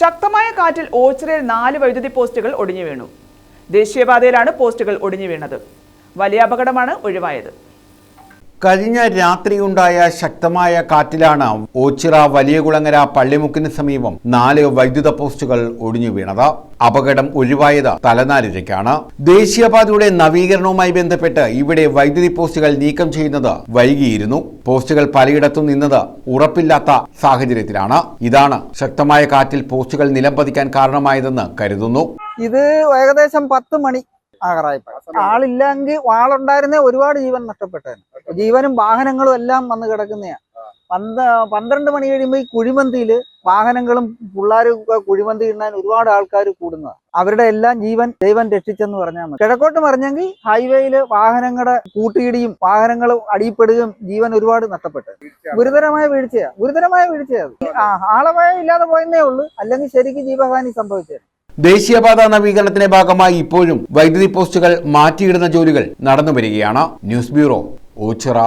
ശക്തമായ കാറ്റിൽ ഓച്ചിറയിൽ നാല് വൈദ്യുതി പോസ്റ്റുകൾ ഒടിഞ്ഞു വീണു ദേശീയപാതയിലാണ് പോസ്റ്റുകൾ ഒടിഞ്ഞു വീണത് വലിയ അപകടമാണ് ഒഴിവായത്. കഴിഞ്ഞ രാത്രിയുണ്ടായ ശക്തമായ കാറ്റിലാണ് ഓച്ചിറ വലിയകുളങ്ങര പള്ളിമുക്കിന് സമീപം നാല് വൈദ്യുത പോസ്റ്റുകൾ ഒടിഞ്ഞു വീണത്. അപകടം ഒഴിവായത് തലനാരിഴയ്ക്കാണ്. ദേശീയപാതയുടെ നവീകരണവുമായി ബന്ധപ്പെട്ട് ഇവിടെ വൈദ്യുതി പോസ്റ്റുകൾ നീക്കം ചെയ്യുന്നത് വൈകിയിരുന്നു. പോസ്റ്റുകൾ പലയിടത്തും നിന്നത് ഉറപ്പില്ലാത്ത സാഹചര്യത്തിലാണ്. ഇതാണ് ശക്തമായ കാറ്റിൽ പോസ്റ്റുകൾ നിലംപതിക്കാൻ കാരണമായതെന്ന് കരുതുന്നു. ഇത് ഏകദേശം പത്ത് മണി ആകാറായപ്പോൾ ആളില്ലെങ്കിൽ ആളുണ്ടായിരുന്നേ ഒരുപാട് ജീവൻ നഷ്ടപ്പെട്ടേനെ. ജീവനും വാഹനങ്ങളും എല്ലാം വന്ന് കിടക്കുന്നയാ. പന്ത പന്ത്രണ്ട് മണി കഴിയുമ്പോൾ ഈ കുഴിമന്തിയിൽ വാഹനങ്ങളും പിള്ളേരും ഒക്കെ കുഴിമന്തി ഇടാൻ ഒരുപാട് ആൾക്കാർ കൂടുന്നതാണ് അവരുടെ എല്ലാം ജീവൻ ദൈവം രക്ഷിച്ചെന്ന് പറഞ്ഞാൽ മതി. കിഴക്കോട്ട് മറിഞ്ഞെങ്കിൽ ഹൈവേയിൽ വാഹനങ്ങളുടെ കൂട്ടിയിടിയും വാഹനങ്ങൾ അടിയപ്പെടുകയും ജീവൻ ഒരുപാട് നഷ്ടപ്പെട്ടു ഗുരുതരമായ വീഴ്ചയാണ് ഗുരുതരമായ വീഴ്ചയാണ്. ആ ആളപായം ഇല്ലാതെ പോയെന്നേ ഉള്ളൂ. അല്ലെങ്കിൽ ശരിക്കും ജീവഹാനി സംഭവിച്ചത് ദേശീയപാത നവീകരണത്തിന്റെ ഭാഗമായി ഇപ്പോഴും വൈദ്യുതി പോസ്റ്റുകൾ മാറ്റിയിടുന്ന ജോലികൾ നടന്നുവരികയാണ്. News bureau Ochira.